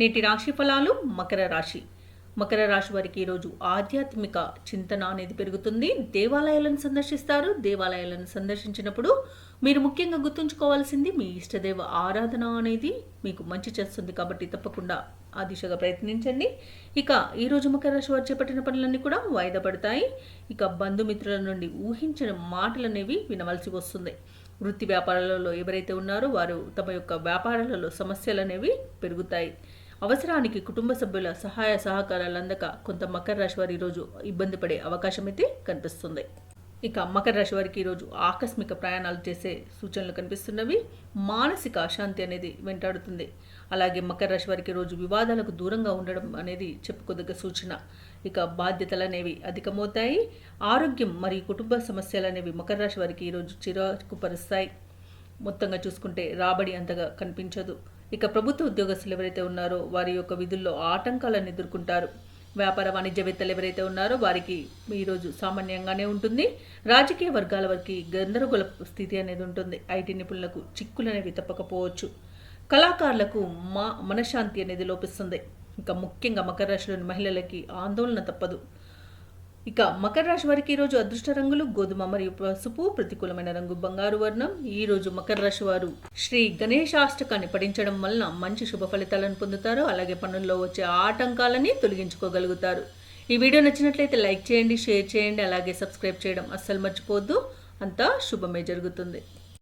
నేటి రాశి ఫలాలు మకర రాశి. మకర రాశి వారికి ఈరోజు ఆధ్యాత్మిక చింతన అనేది పెరుగుతుంది. దేవాలయాలను సందర్శిస్తారు. దేవాలయాలను సందర్శించినప్పుడు మీరు ముఖ్యంగా గుర్తుంచుకోవాల్సింది మీ ఇష్టదేవ ఆరాధన అనేది మీకు మంచి చేస్తుంది కాబట్టి తప్పకుండా ఆ దిశగా ప్రయత్నించండి. ఇక ఈరోజు మకర రాశి వారు చేపట్టిన పనులన్నీ కూడా వాయిదా పడతాయి. ఇక బంధుమిత్రుల నుండి ఊహించిన మాటలు అనేవి వినవలసి వస్తుంది. వృత్తి వ్యాపారాలలో ఎవరైతే ఉన్నారో వారు తమ యొక్క వ్యాపారాలలో సమస్యలు అనేవి పెరుగుతాయి. అవసరానికి కుటుంబ సభ్యుల సహాయ సహకారాలు అందక కొంత మకర రాశి వారు ఈరోజు ఇబ్బంది పడే అవకాశం అయితే కనిపిస్తుంది. ఇక మకర రాశి వారికి ఈరోజు ఆకస్మిక ప్రయాణాలు చేసే సూచనలు కనిపిస్తున్నవి. మానసిక అశాంతి అనేది వెంటాడుతుంది. అలాగే మకర రాశి వారికి ఈరోజు వివాదాలకు దూరంగా ఉండడం అనేది చెప్పుకోదగ్గ సూచన. ఇక బాధ్యతలు అనేవి అధికమవుతాయి. ఆరోగ్యం మరియు కుటుంబ సమస్యలు అనేవి మకర రాశి వారికి ఈరోజు చిరాకు పరుస్తాయి మొత్తంగా చూసుకుంటే రాబడి అంతగా కనిపించదు. ఇక ప్రభుత్వ ఉద్యోగస్తులు ఎవరైతే ఉన్నారో వారి యొక్క విధుల్లో ఆటంకాలను ఎదుర్కొంటారు. వ్యాపార వాణిజ్యవేత్తలు ఎవరైతే ఉన్నారో వారికి ఈరోజు సామాన్యంగానే ఉంటుంది. రాజకీయ వర్గాల వారికి గందరగోళ స్థితి అనేది ఉంటుంది. ఐటీ నిపుణులకు చిక్కులు అనేవి తప్పకపోవచ్చు. కళాకారులకు మా మనశ్శాంతి అనేది లోపిస్తుంది. ఇంకా ముఖ్యంగా మకర రాశిలోని మహిళలకి ఆందోళన తప్పదు. ఇక మకర రాశి వారికి ఈరోజు అదృష్ట రంగులు గోధుమ మరియు పసుపు ప్రతికూలమైన రంగు బంగారు వర్ణం. ఈ రోజు మకర రాశి వారు శ్రీ గణేశాష్టకాన్ని పఠించడం వలన మంచి శుభ ఫలితాలను పొందుతారు. అలాగే పనుల్లో వచ్చే ఆటంకాలని తొలగించుకోగలుగుతారు. ఈ వీడియో నచ్చినట్లయితే లైక్ చేయండి షేర్ చేయండి అలాగే సబ్స్క్రైబ్ చేయడం అస్సలు మర్చిపోవద్దు. అంతా శుభమే జరుగుతుంది.